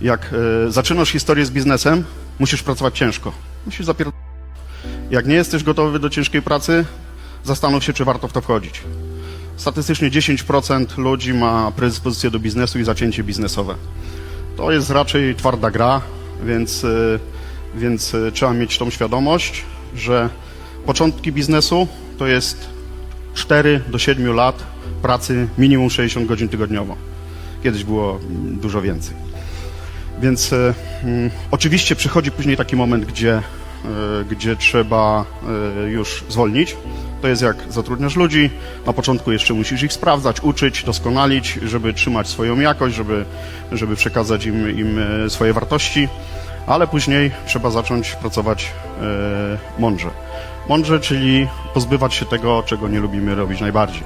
Jak e, zaczynasz historię z biznesem, musisz pracować ciężko. Musisz zapier... Jak nie jesteś gotowy do ciężkiej pracy, zastanów się, czy warto w to wchodzić. Statystycznie 10% ludzi ma predyspozycję do biznesu i zacięcie biznesowe. To jest raczej twarda gra, więc, y, więc y, trzeba mieć tą świadomość, że początki biznesu to jest 4 do 7 lat pracy minimum 60 godzin tygodniowo. Kiedyś było dużo więcej. Więc y, mm, oczywiście przychodzi później taki moment, gdzie, y, gdzie trzeba y, już zwolnić. To jest jak zatrudniasz ludzi, na początku jeszcze musisz ich sprawdzać, uczyć, doskonalić, żeby trzymać swoją jakość, żeby, żeby przekazać im, im swoje wartości, ale później trzeba zacząć pracować mądrze. Mądrze, czyli pozbywać się tego, czego nie lubimy robić najbardziej.